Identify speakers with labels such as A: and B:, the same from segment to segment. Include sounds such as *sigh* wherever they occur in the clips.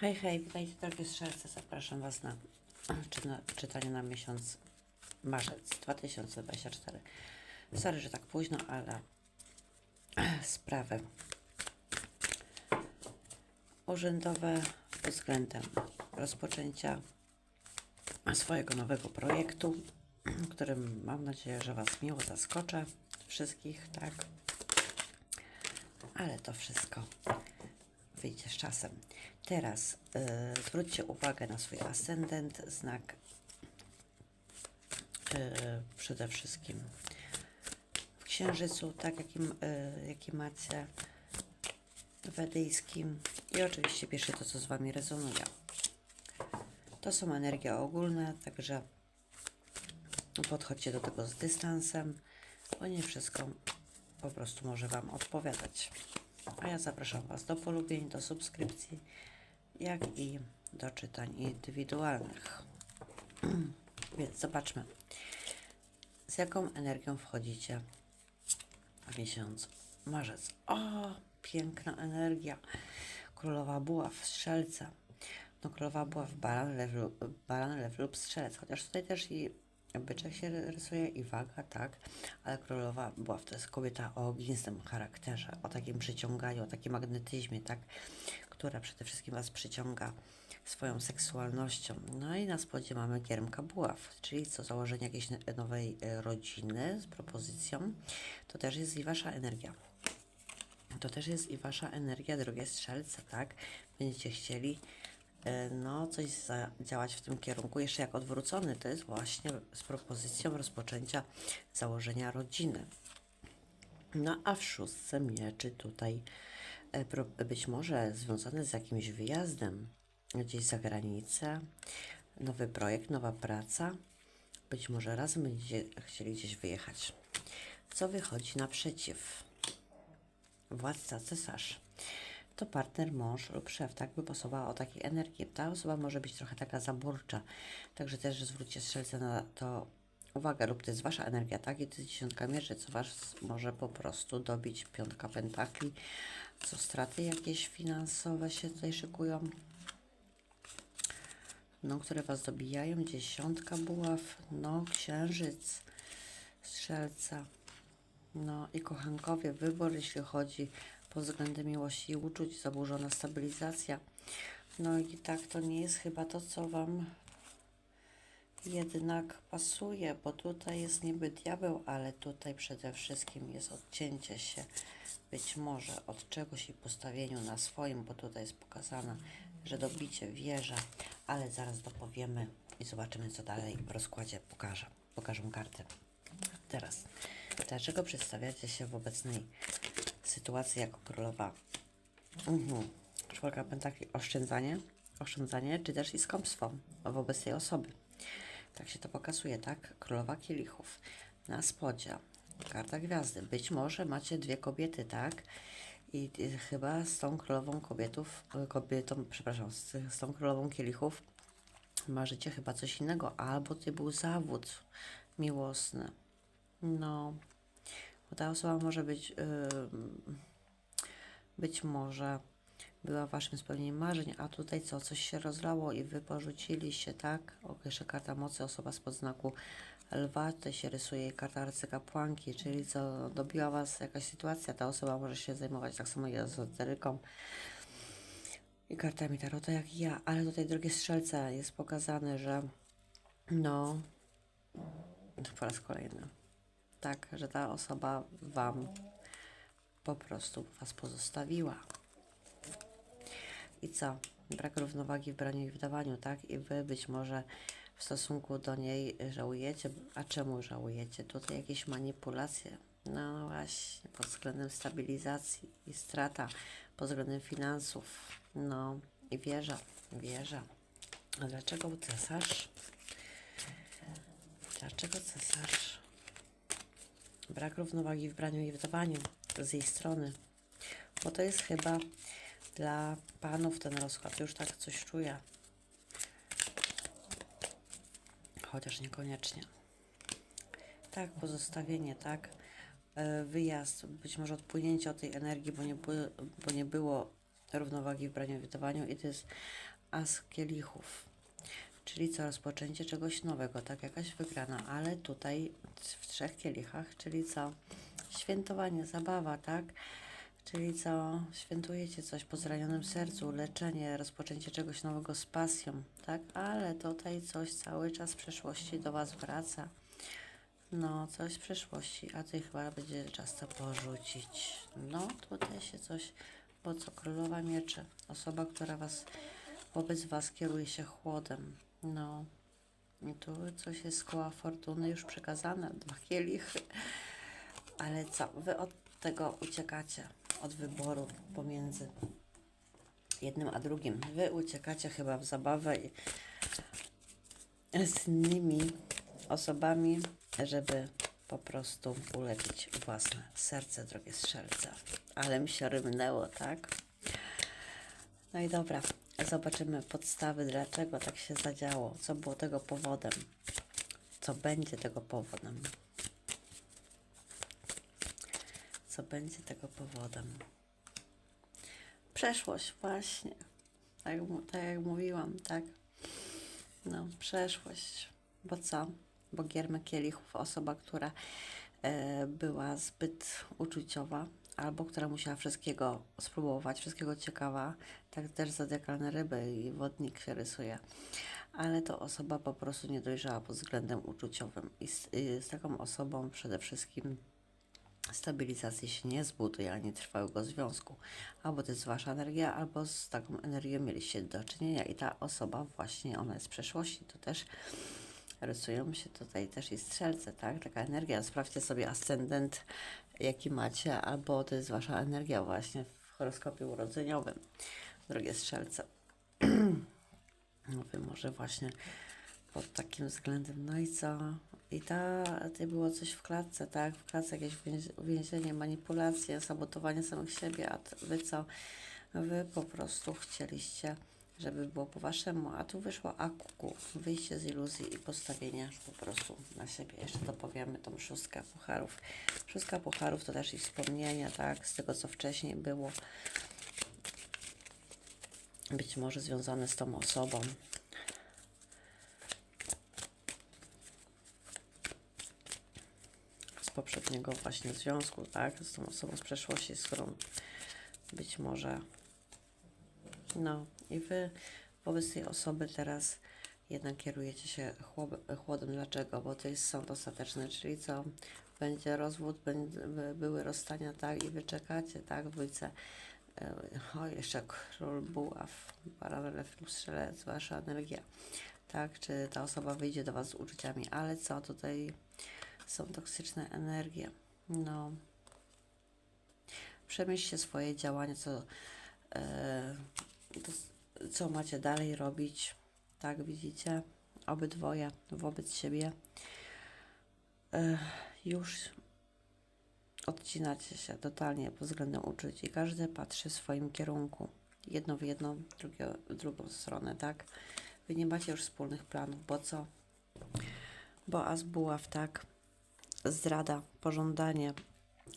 A: Hej, hej, witajcie drogie strzelce. Zapraszam Was na, czy na czytanie na miesiąc marzec 2024. Sorry, że tak późno, ale *clears throat* sprawy urzędowe względem rozpoczęcia swojego nowego projektu, *clears throat* którym mam nadzieję, że Was miło zaskoczę. Wszystkich, tak? Ale to wszystko wyjdzie z czasem. Teraz e, zwróćcie uwagę na swój ascendent, znak e, przede wszystkim w księżycu, tak jakim, jaki macie wedyjskim i oczywiście bierzcie to, co z Wami rezonuje. To są energie ogólne, także podchodźcie do tego z dystansem, bo nie wszystko po prostu może Wam odpowiadać. A ja zapraszam Was do polubień, do subskrypcji, jak i do czytań indywidualnych. *clears throat* Więc zobaczmy, z jaką energią wchodzicie w miesiąc marzec. O, piękna energia. Królowa buław, strzelca. No, królowa buław, baran, lew, baran, lew lub strzelec. Chociaż tutaj też i byczek się rysuje i waga, tak? Ale królowa buław to jest kobieta o ognistym charakterze, o takim przyciąganiu, o takim magnetyzmie, tak? Która przede wszystkim Was przyciąga swoją seksualnością. No i na spodzie mamy giermka buław, czyli co, założenie jakiejś nowej e, rodziny z propozycją. To też jest i Wasza energia. To też jest i Wasza energia, drogie strzelce, tak? Będziecie chcieli no, coś działać w tym kierunku, jeszcze jak odwrócony, to jest właśnie z propozycją rozpoczęcia założenia rodziny. No a w szóstce mieczy tutaj e, być może związane z jakimś wyjazdem gdzieś za granicę, nowy projekt, nowa praca. Być może razem będziecie chcieli gdzieś wyjechać. Co wychodzi naprzeciw? Władca, cesarz. To partner, mąż lub szef, tak? By pasowała o takiej energii. Ta osoba może być trochę taka zaborcza, także też zwróćcie strzelce na to uwagę, lub to jest wasza energia, tak? I to jest dziesiątka mierzy, co was może po prostu dobić. Piątka pentakli, co straty jakieś finansowe się tutaj szykują, no, które was dobijają, dziesiątka buław, no, księżyc, strzelca, no i kochankowie, wybór, jeśli chodzi pod względem miłości i uczuć, zaburzona stabilizacja. No i tak to nie jest chyba to, co Wam jednak pasuje, bo tutaj jest niby diabeł, ale tutaj przede wszystkim jest odcięcie się być może od czegoś i postawieniu na swoim, bo tutaj jest pokazane, że dobicie wieża, ale zaraz dopowiemy i zobaczymy, co dalej w rozkładzie pokażę. Pokażę kartę. Teraz, dlaczego przedstawiacie się w obecnej sytuacji jako królowa? Mhm. Czwórka pentakli, oszczędzanie, oszczędzanie, czy też i skąpstwo wobec tej osoby. Tak się to pokazuje, tak? Królowa kielichów. Na spodzie karta gwiazdy. Być może macie dwie kobiety, tak? I y, chyba z tą królową kobietów, kobietą, przepraszam, z, z tą królową kielichów marzycie chyba coś innego, albo to był zawód miłosny. No, bo ta osoba może być, być może była waszym spełnieniem marzeń, a tutaj co, coś się rozlało i wy porzuciliście, tak? O, jeszcze karta mocy, osoba spod znaku lwa, tutaj się rysuje karta arcykapłanki, czyli co, dobiła was jakaś sytuacja, ta osoba może się zajmować tak samo ezoteryką i kartami tarota jak ja, ale tutaj drogie strzelce jest pokazane, że no, po raz kolejny, tak, że ta osoba wam po prostu was pozostawiła. I co? Brak równowagi w braniu i w tak? I wy być może w stosunku do niej żałujecie. A czemu żałujecie? Tutaj jakieś manipulacje. No właśnie, pod względem stabilizacji i strata, pod względem finansów. No i wieża, wieża. A dlaczego cesarz? Dlaczego cesarz? Brak równowagi w braniu i w dawaniu z jej strony. Bo to jest chyba dla panów ten rozkład. Już tak coś czuję. Chociaż niekoniecznie. Tak, pozostawienie, tak. E, Wyjazd, być może odpłynięcie od tej energii, bo nie, bo nie było równowagi w braniu i wydawaniu i to jest as kielichów. Czyli co, rozpoczęcie czegoś nowego, tak, jakaś wygrana, ale tutaj w trzech kielichach, czyli co, świętowanie, zabawa, tak, czyli co, świętujecie coś po zranionym sercu, leczenie, rozpoczęcie czegoś nowego z pasją, tak, ale tutaj coś cały czas w przeszłości do Was wraca, no, coś z przeszłości, a Ty chyba będzie czas to porzucić, no, tutaj się coś, bo co, królowa mieczy, osoba, która Was wobec Was kieruje się chłodem. No, i tu coś jest z koła fortuny już przekazane, dwa kielichy. Ale co, Wy od tego uciekacie, od wyboru pomiędzy jednym a drugim. Wy uciekacie chyba w zabawę i z innymi osobami, żeby po prostu ulepić własne serce, drogie strzelce. Ale mi się rymnęło, tak? No i dobra, zobaczymy podstawy, dlaczego tak się zadziało, co było tego powodem, co będzie tego powodem. Co będzie tego powodem. Przeszłość, właśnie. Tak, tak jak mówiłam, tak? No, przeszłość. Bo co? Bo Giermek Kielichów, osoba, która e, była zbyt uczuciowa, albo która musiała wszystkiego spróbować, wszystkiego ciekawa, tak też zodiakalne ryby i wodnik się rysuje. Ale to osoba po prostu nie dojrzała pod względem uczuciowym. I z, i z taką osobą przede wszystkim stabilizacji się nie zbuduje ani trwałego związku. Albo to jest wasza energia, albo z taką energią mieliście do czynienia i ta osoba właśnie, ona jest z przeszłości, to też rysują się tutaj też i strzelce, tak? Taka energia, sprawdźcie sobie ascendent, jaki macie, albo to jest wasza energia właśnie w horoskopie urodzeniowym, drogie strzelce. *clears throat* No wy może właśnie pod takim względem. No i co? I ta, ty było coś w klatce, tak? W klatce jakieś więzi- więzienie, manipulacje, sabotowanie samych siebie, a wy co? Wy po prostu chcieliście, żeby było po waszemu, a tu wyszło akuku, wyjście z iluzji i postawienie po prostu na siebie. Jeszcze to powiemy, tą szóstkę pucharów. Szóstka pucharów to też i wspomnienia, tak? Z tego, co wcześniej było. Być może związane z tą osobą. z poprzedniego właśnie związku, tak, z tą osobą z przeszłości, z którą być może, no i wy wobec tej osoby teraz jednak kierujecie się chłodem. Dlaczego? Bo to jest sąd ostateczny, czyli co? Będzie rozwód, będzie, by- były rozstania, tak, i wy czekacie, tak, w dwójce. E, O, jeszcze król buław, paralel plus strzelec, wasza energia, tak, czy ta osoba wyjdzie do was z uczuciami, ale co, tutaj są toksyczne energie. No. Przemyślcie swoje działania, co, to, co macie dalej robić. Tak, widzicie? Obydwoje wobec siebie. Już odcinacie się totalnie pod względem uczuć i każdy patrzy w swoim kierunku. Jedno w jedną, drugie w drugą stronę, tak? Wy nie macie już wspólnych planów, bo co? Bo as buław, tak? zdrada, pożądanie,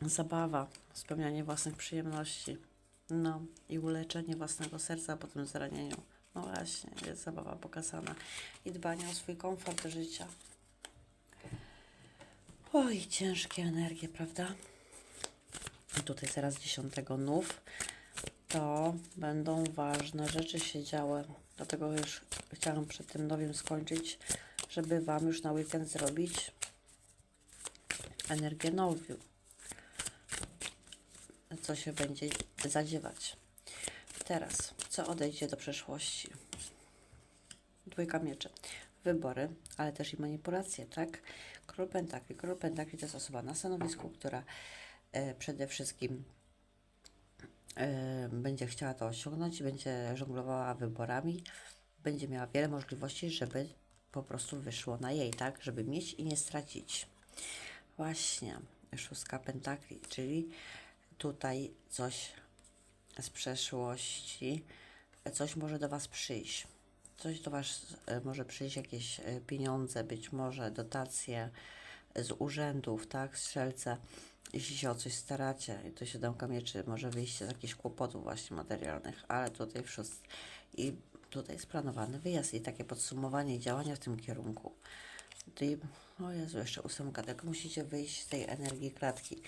A: zabawa, spełnianie własnych przyjemności, no i uleczenie własnego serca po tym zranieniu. No właśnie, jest zabawa pokazana i dbanie o swój komfort życia. Oj, ciężkie energie, prawda? I tutaj teraz dziesiątego nów, to będą ważne rzeczy się działy. Dlatego już chciałam przed tym nowym skończyć, żeby Wam już na weekend zrobić energię nowiu. Co się będzie zadziewać. Teraz, co odejdzie do przeszłości? Dwójka mieczy. Wybory, ale też i manipulacje, tak? Król Pentakli. Król Pentakli to jest osoba na stanowisku, która e, przede wszystkim e, będzie chciała to osiągnąć, będzie żonglowała wyborami, będzie miała wiele możliwości, żeby po prostu wyszło na jej, tak? Żeby mieć i nie stracić. Właśnie, szóstka pentakli, czyli tutaj coś z przeszłości, coś może do Was przyjść. Coś do Was e, może przyjść, jakieś e, pieniądze, być może dotacje, z urzędów, tak, strzelce, jeśli się o coś staracie, i to siódemka mieczy może wyjść z jakichś kłopotów właśnie materialnych, ale tutaj wszystko i tutaj jest planowany wyjazd i takie podsumowanie działania w tym kierunku. Tutaj, o Jezu, jeszcze ósemka, tylko musicie wyjść z tej energii klatki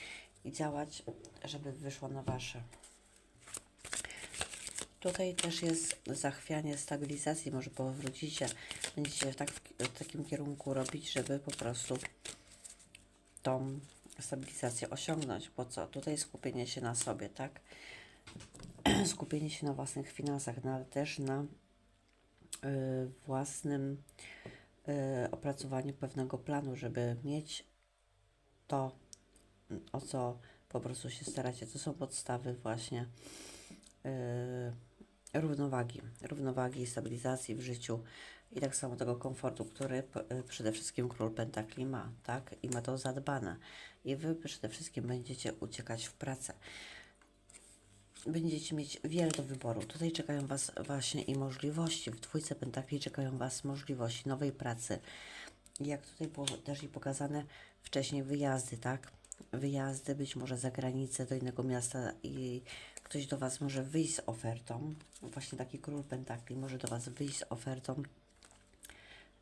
A: i działać, żeby wyszło na wasze. Tutaj też jest zachwianie stabilizacji, może powrócicie, będziecie tak w, takim kierunku robić, żeby po prostu tą stabilizację osiągnąć. Po co? Tutaj skupienie się na sobie, tak? *clears throat* skupienie się na własnych finansach, no, ale też na y, własnym y, opracowaniu pewnego planu, żeby mieć to, o co po prostu się staracie. To są podstawy właśnie y, równowagi, równowagi i stabilizacji w życiu i tak samo tego komfortu, który y, przede wszystkim król pentakli ma, tak? I ma to zadbane. I wy przede wszystkim będziecie uciekać w pracę. Będziecie mieć wiele do wyboru. Tutaj czekają Was właśnie i możliwości. W dwójce pentakli czekają Was możliwości nowej pracy. Jak tutaj było też i pokazane wcześniej, wyjazdy, tak? Wyjazdy, być może za granicę, do innego miasta i ktoś do Was może wyjść z ofertą. Właśnie taki król pentakli może do Was wyjść z ofertą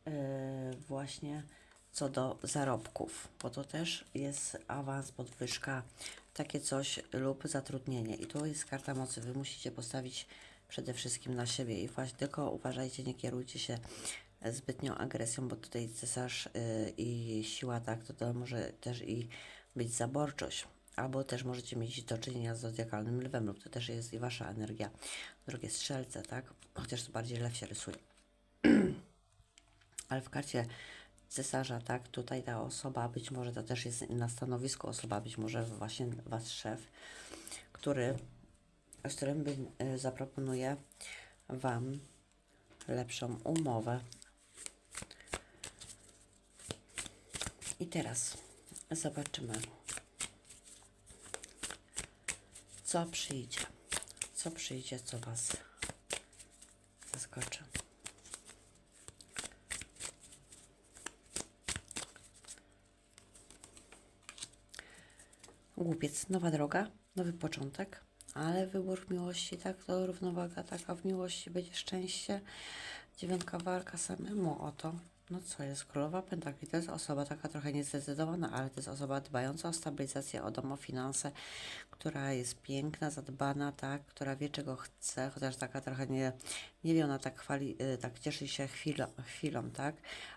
A: yy, właśnie co do zarobków, bo to też jest awans, podwyżka, takie coś lub zatrudnienie. I tu jest karta mocy. Wy musicie postawić przede wszystkim na siebie i właśnie tylko uważajcie, nie kierujcie się zbytnią agresją, bo tutaj cesarz yy, i siła, tak, to, to może też i być zaborczość. Albo też możecie mieć do czynienia z zodiakalnym lwem, lub to też jest i wasza energia. Drugie strzelce, tak? Chociaż to bardziej lew się rysuje. *clears throat* Ale w karcie cesarza, tak, tutaj ta osoba, być może to też jest na stanowisku osoba, być może właśnie wasz szef, który, z którym by, zaproponuje wam lepszą umowę. I teraz zobaczymy, co przyjdzie. Co przyjdzie, co was zaskoczy. Głupiec, nowa droga, nowy początek, ale wybór miłości, tak, to równowaga, taka w miłości będzie szczęście. Dziewiątka walka samemu o to. No co jest? Królowa Pentakli to jest osoba taka trochę niezdecydowana, ale to jest osoba dbająca o stabilizację, o dom, o finanse, która jest piękna, zadbana, tak, która wie czego chce, chociaż taka trochę nie, nie wie, ona tak chwali, y, tak cieszy się chwilą, chwilą, tak,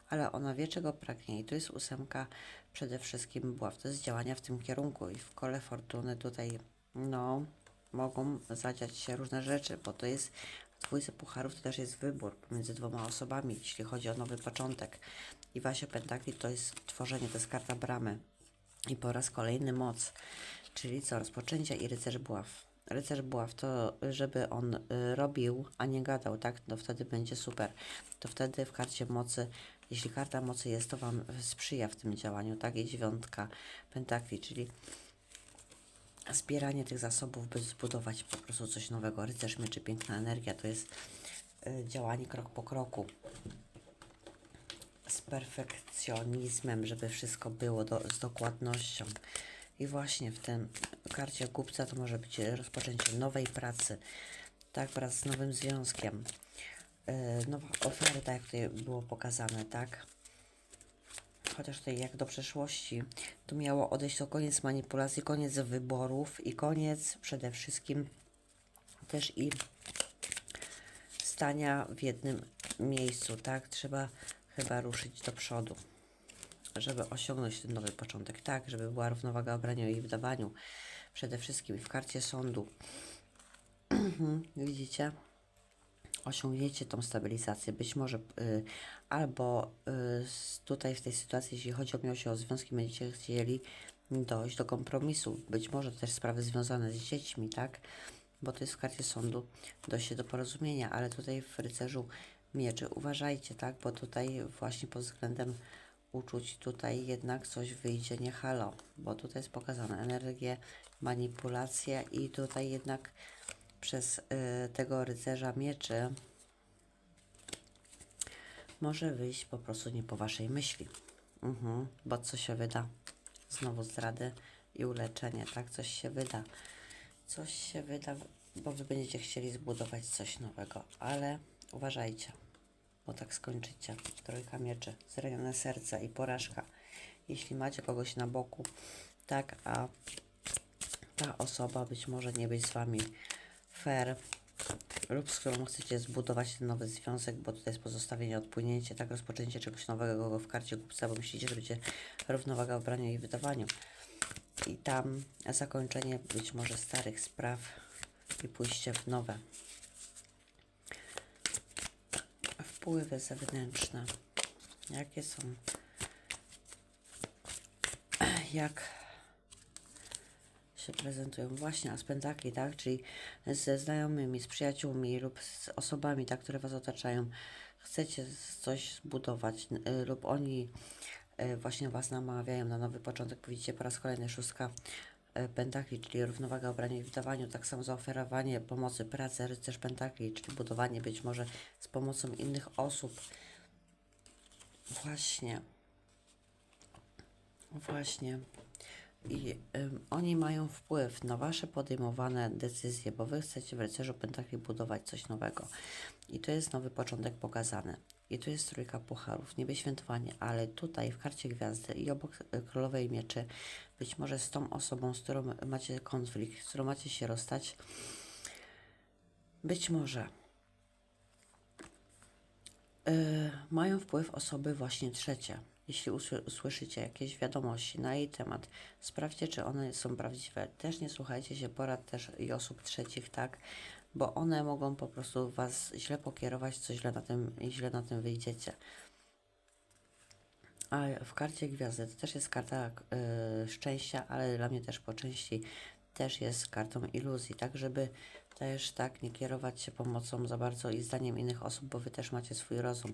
A: ale ona wie czego pragnie i tu jest ósemka przede wszystkim była, to jest działania w tym kierunku i w kole fortuny tutaj, no, mogą zadziać się różne rzeczy, bo to jest dwójce pucharów to też jest wybór pomiędzy dwoma osobami, jeśli chodzi o nowy początek. I Wasie Pentakli to jest tworzenie, to jest karta bramy. I po raz kolejny moc, czyli co? Rozpoczęcie i rycerz buław. Rycerz buław to, żeby on y, robił, a nie gadał, tak? To wtedy będzie super. To wtedy w karcie mocy, jeśli karta mocy jest, to Wam sprzyja w tym działaniu, tak? I dziewiątka pentakli, czyli zbieranie tych zasobów, by zbudować po prostu coś nowego. Rycerz mieczy, piękna energia, to jest y, działanie krok po kroku z perfekcjonizmem, żeby wszystko było do, z dokładnością. I właśnie w tym karcie głupca to może być rozpoczęcie nowej pracy, tak, wraz z nowym związkiem. Yy, nowa oferta, jak tutaj było pokazane, tak. Chociaż tutaj jak do przeszłości, tu miało odejść to koniec manipulacji, koniec wyborów i koniec przede wszystkim też i stania w jednym miejscu, tak? Trzeba chyba ruszyć do przodu, żeby osiągnąć ten nowy początek, tak? Żeby była równowaga w braniu i w dawaniu. Przede wszystkim w karcie sądu. *clears throat* Widzicie? Osiągniecie tą stabilizację. Być może y, albo y, tutaj w tej sytuacji, jeśli chodzi o miłość, o związki, będziecie chcieli dojść do kompromisu. Być może też sprawy związane z dziećmi, tak? Bo to jest w karcie sądu dojście do porozumienia, ale tutaj w rycerzu mieczy uważajcie, tak? Bo tutaj właśnie pod względem uczuć tutaj jednak coś wyjdzie nie halo, bo tutaj jest pokazane energię, manipulacja i tutaj jednak przez y, tego rycerza mieczy może wyjść po prostu nie po waszej myśli. Mhm, bo co się wyda? Znowu zdrady i uleczenie, tak? Coś się wyda. Coś się wyda, bo wy będziecie chcieli zbudować coś nowego, ale uważajcie, bo tak skończycie. Trójka mieczy, zranione serce i porażka. Jeśli macie kogoś na boku, tak, a ta osoba być może nie być z wami fair lub z którą chcecie zbudować ten nowy związek, bo tutaj jest pozostawienie, odpłynięcie, tak, rozpoczęcie czegoś nowego w karcie kupca, bo myślicie, że będzie równowaga w braniu i wydawaniu. I tam zakończenie być może starych spraw i pójście w nowe. Wpływy zewnętrzne. Jakie są? Jak się prezentują właśnie a pentakli, tak? Czyli ze znajomymi, z przyjaciółmi lub z osobami, tak, które Was otaczają. Chcecie coś zbudować y, lub oni y, właśnie Was namawiają na nowy początek. Widzicie po raz kolejny szóstka y, pentakli, czyli równowaga obrania i wydawaniu, tak samo zaoferowanie pomocy, pracy, rycerz pentakli, czyli budowanie być może z pomocą innych osób. Właśnie. Właśnie. I oni mają wpływ na Wasze podejmowane decyzje, bo Wy chcecie w rycerzu pentakli budować coś nowego. I to jest nowy początek pokazany. I tu jest trójka pucharów, niebie świętowanie, ale tutaj w karcie gwiazdy i obok y, królowej mieczy, być może z tą osobą, z którą macie konflikt, z którą macie się rozstać, być może y, mają wpływ osoby właśnie trzecie. Jeśli usły- usłyszycie jakieś wiadomości na jej temat, sprawdźcie, czy one są prawdziwe. Też nie słuchajcie się porad też i osób trzecich, tak? Bo one mogą po prostu was źle pokierować, co źle na tym, źle na tym wyjdziecie. A w karcie gwiazdy to też jest karta y, szczęścia, ale dla mnie też po części też jest kartą iluzji, tak żeby też tak nie kierować się pomocą za bardzo i zdaniem innych osób, bo wy też macie swój rozum.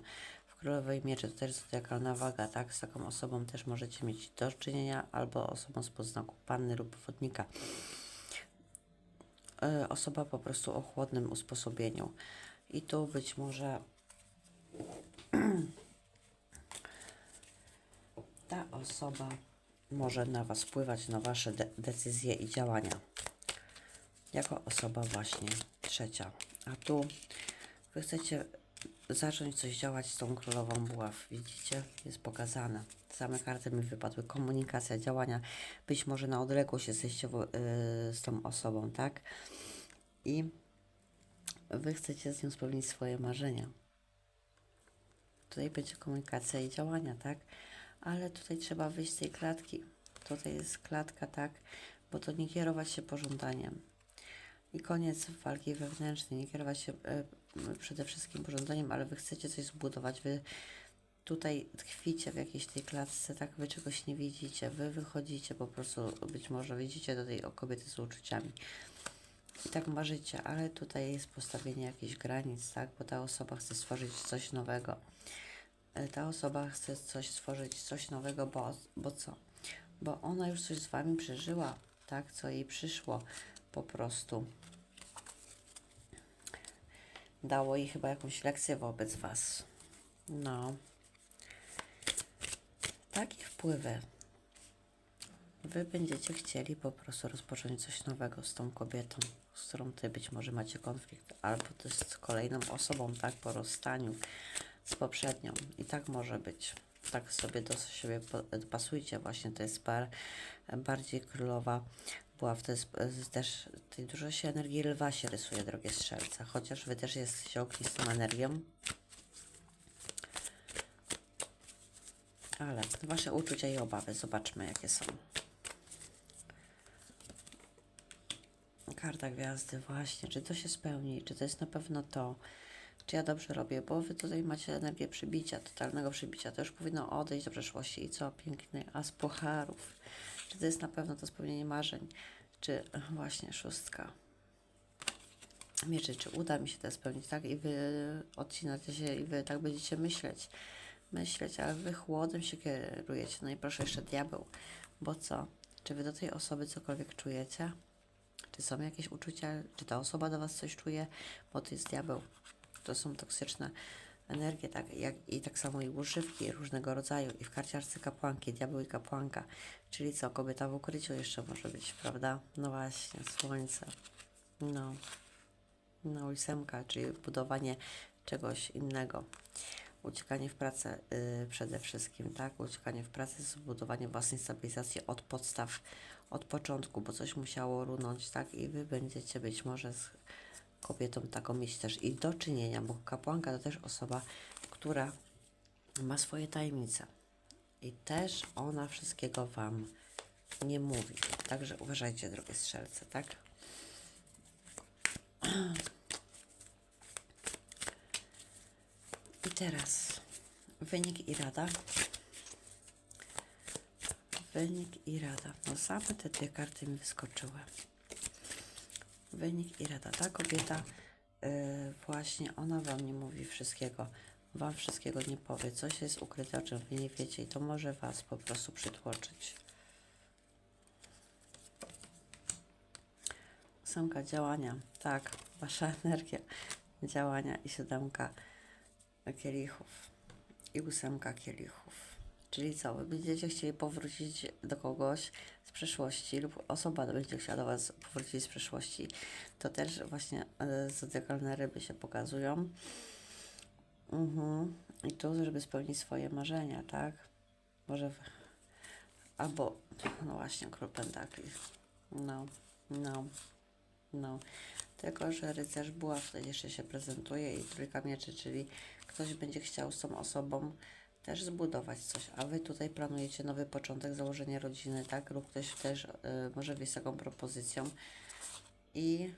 A: Królowej Mieczy to też zodiakalna waga, tak? Z taką osobą też możecie mieć do czynienia, albo osobą z podznaku panny lub wodnika. Y, osoba po prostu o chłodnym usposobieniu. I tu być może *clears throat* ta osoba może na Was wpływać, na Wasze de- decyzje i działania. Jako osoba właśnie trzecia. A tu Wy chcecie zacząć coś działać z tą królową buław. Widzicie? Jest pokazane. Same karty mi wypadły. Komunikacja, działania. Być może na odległość jesteście wo- yy, z tą osobą, tak? I Wy chcecie z nią spełnić swoje marzenia. Tutaj będzie komunikacja i działania, tak? Ale tutaj trzeba wyjść z tej klatki. Tutaj jest klatka, tak? Bo to nie kierować się pożądaniem. I koniec walki wewnętrznej. Nie kierować się e, przede wszystkim pożądaniem, ale wy chcecie coś zbudować. Wy tutaj tkwicie w jakiejś tej klatce, tak? Wy czegoś nie widzicie. Wy wychodzicie po prostu, być może wyjdziecie do tej kobiety z uczuciami. I tak marzycie, ale tutaj jest postawienie jakichś granic, tak? Bo ta osoba chce stworzyć coś nowego. E, Ta osoba chce coś stworzyć, coś nowego, bo, bo co? Bo ona już coś z wami przeżyła, tak? Co jej przyszło po prostu. Dało jej chyba jakąś lekcję wobec was. No. Takie wpływy. Wy będziecie chcieli po prostu rozpocząć coś nowego z tą kobietą, z którą ty być może macie konflikt, albo to z kolejną osobą, tak, po rozstaniu z poprzednią. I tak może być. Tak sobie do siebie pasujcie. Właśnie to jest par, bardziej królowa była w jest też tutaj dużo się energii lwa się rysuje, drogie strzelce. Chociaż wy też jesteście ognistą energią. Ale wasze uczucia i obawy, zobaczmy jakie są. Karta gwiazdy, właśnie. Czy to się spełni? Czy to jest na pewno to? Czy ja dobrze robię? Bo wy tutaj macie energię przybicia, totalnego przybicia. To już powinno odejść do przeszłości. I co? Piękny as pucharów. To jest na pewno to spełnienie marzeń? Czy właśnie szóstka? Mieczy, czy uda mi się to spełnić, tak? I wy odcinacie się i wy tak będziecie myśleć. Myśleć, ale wy chłodem się kierujecie. No i proszę jeszcze diabeł. Bo co? Czy wy do tej osoby cokolwiek czujecie? Czy są jakieś uczucia? Czy ta osoba do Was coś czuje? Bo to jest diabeł. To są toksyczne energię, tak jak i tak samo i używki różnego rodzaju i w karciarce kapłanki, diabeł i kapłanka, czyli co, kobieta w ukryciu jeszcze może być, prawda? No właśnie, słońce, no, no ósemka, czyli budowanie czegoś innego, uciekanie w pracę y, przede wszystkim, tak, uciekanie w pracę, zbudowanie własnej stabilizacji od podstaw, od początku, bo coś musiało runąć, tak, i Wy będziecie być może z kobietą taką mieć też i do czynienia, bo kapłanka to też osoba, która ma swoje tajemnice i też ona wszystkiego Wam nie mówi. Także uważajcie, drogie strzelce, tak? I teraz wynik i rada. Wynik i rada. No same te dwie karty mi wyskoczyły. Wynik i rada. Ta kobieta yy, właśnie, ona Wam nie mówi wszystkiego. Wam wszystkiego nie powie. Coś jest ukryte, o czym Wy nie wiecie i to może Was po prostu przytłoczyć. Ósemka działania. Tak, Wasza *laughs* energia działania i siódemka kielichów i ósemka kielichów. Czyli co, będziecie chcieli powrócić do kogoś z przeszłości lub osoba będzie chciała do Was powrócić z przeszłości. To też właśnie e, zodiakalne ryby się pokazują. Mhm. I tu, żeby spełnić swoje marzenia, tak? Może w... albo, no właśnie, król pentakli. No, no, no. Tylko, że rycerz buław jeszcze się prezentuje i trójka mieczy, czyli ktoś będzie chciał z tą osobą też zbudować coś, a Wy tutaj planujecie nowy początek, założenie rodziny, tak? Lub ktoś też y, może wyjść z taką propozycją i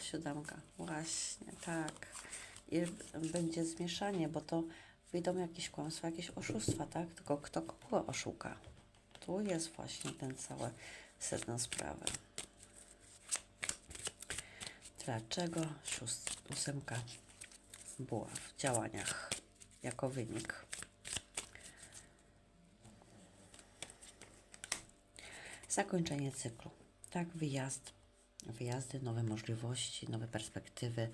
A: siódemka, właśnie, tak. I będzie zmieszanie, bo to wyjdą jakieś kłamstwa, jakieś oszustwa, tak? Tylko kto kogo oszuka? Tu jest właśnie ten cały sedno sprawy. Dlaczego szóst, ósemka była w działaniach jako wynik? Zakończenie cyklu. Tak, wyjazd, wyjazdy, nowe możliwości, nowe perspektywy.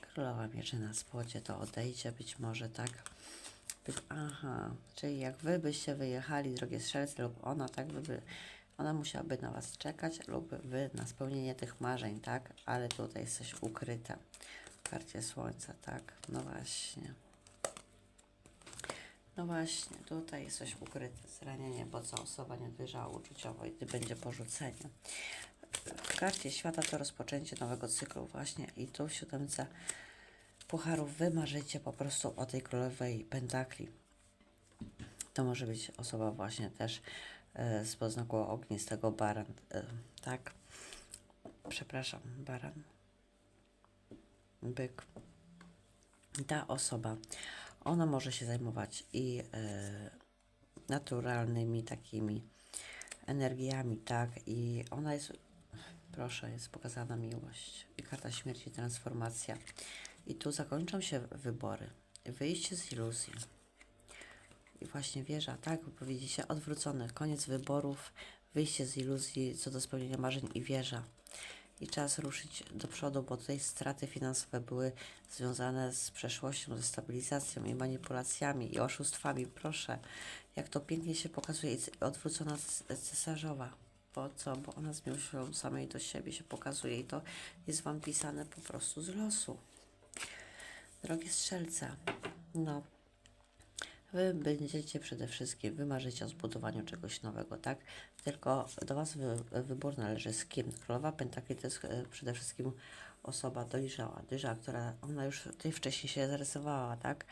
A: Królowa mieczy na spodzie to odejdzie być może, tak? Aha, czyli jak wy byście wyjechali, drogie strzelce, lub ona, tak, by, ona musiałaby na was czekać, lub wy na spełnienie tych marzeń, tak? Ale tutaj jest coś ukryte. W karcie słońca, tak? No właśnie. No właśnie, tutaj jest coś ukryte, zranienie, bo co osoba nie dojrzała uczuciowo i gdy będzie porzucenie. W karcie świata to rozpoczęcie nowego cyklu właśnie i tu w siódemce pucharów wy marzycie po prostu o tej królowej pentakli. To może być osoba właśnie też e, z poznaku ognistego baran, e, tak? Przepraszam, baran. Byk. Ta osoba, ona może się zajmować i e, naturalnymi takimi energiami, tak? I ona jest, proszę, jest pokazana miłość i karta śmierci, transformacja. I tu zakończą się wybory, wyjście z iluzji. I właśnie wieża, tak, widzicie, odwrócony, koniec wyborów, wyjście z iluzji co do spełnienia marzeń i wieża. I czas ruszyć do przodu, bo tutaj straty finansowe były związane z przeszłością, ze stabilizacją i manipulacjami i oszustwami. Proszę, jak to pięknie się pokazuje, odwrócona cesarzowa. Po co? Bo ona z miłością samej do siebie się pokazuje i to jest Wam pisane po prostu z losu. Drogie strzelce, no, Wy będziecie przede wszystkim, wy marzycie o zbudowaniu czegoś nowego, tak? Tylko do Was wy, wybór należy z kim. Królowa Pentakli to jest e, przede wszystkim osoba dojrzała, dojrzała, która ona już tutaj wcześniej się zarysowała, tak?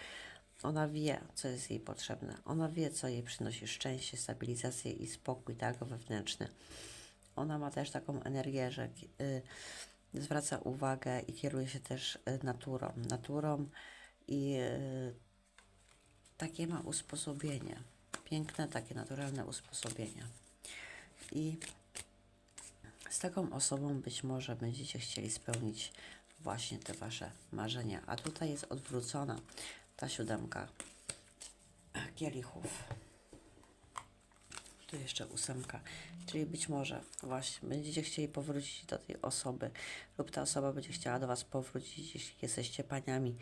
A: Ona wie, co jest jej potrzebne. Ona wie, co jej przynosi szczęście, stabilizację i spokój, tak? Wewnętrzny. Ona ma też taką energię, że y, zwraca uwagę i kieruje się też y, naturą. Naturą i y, takie ma usposobienie. Piękne, takie naturalne usposobienie. I z taką osobą być może będziecie chcieli spełnić właśnie te wasze marzenia. A tutaj jest odwrócona ta siódemka kielichów. Tu jeszcze ósemka, czyli być może właśnie będziecie chcieli powrócić do tej osoby lub ta osoba będzie chciała do Was powrócić, jeśli jesteście paniami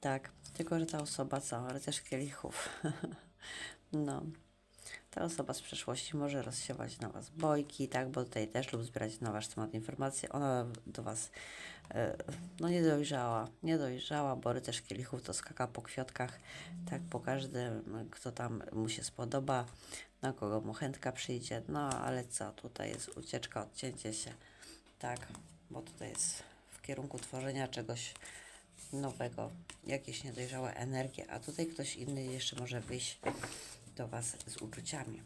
A: Tak, tylko że ta osoba co? Rycerz kielichów. *laughs* no. Ta osoba z przeszłości może rozsiewać na Was bojki, tak, bo tutaj też lub zbierać na Wasz temat informacje. Ona do Was e, no nie dojrzała, nie dojrzała, bo rycerz kielichów to skaka po kwiatkach, tak, po każdym, kto tam mu się spodoba, na kogo mu chętka przyjdzie, no ale co, tutaj jest ucieczka, odcięcie się, tak, bo tutaj jest w kierunku tworzenia czegoś nowego, jakieś niedojrzałe energie, a tutaj ktoś inny jeszcze może wyjść do Was z uczuciami.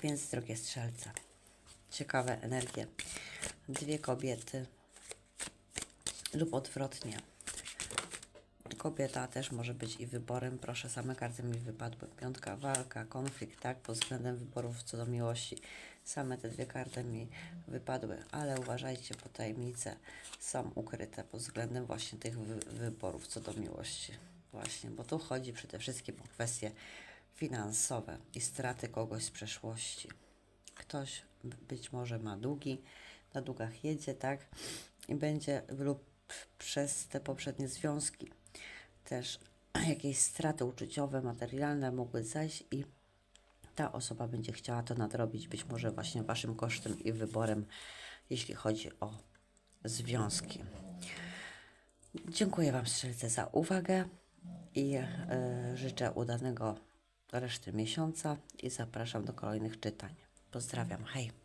A: Więc drogie strzelce, ciekawe energie. Dwie kobiety lub odwrotnie. Kobieta też może być i wyborem. Proszę, same karty mi wypadły. Piątka, walka, konflikt, tak, pod względem wyborów co do miłości. Same te dwie karty mi wypadły, ale uważajcie, bo tajemnice są ukryte pod względem właśnie tych wy wyborów co do miłości. Właśnie, bo tu chodzi przede wszystkim o kwestie finansowe i straty kogoś z przeszłości. Ktoś być może ma długi, na długach jedzie, tak? I będzie lub przez te poprzednie związki też *clears throat* jakieś straty uczuciowe, materialne mogły zajść i ta osoba będzie chciała to nadrobić, być może właśnie waszym kosztem i wyborem, jeśli chodzi o związki. Dziękuję Wam strzelce za uwagę i e, życzę udanego reszty miesiąca i zapraszam do kolejnych czytań. Pozdrawiam, hej!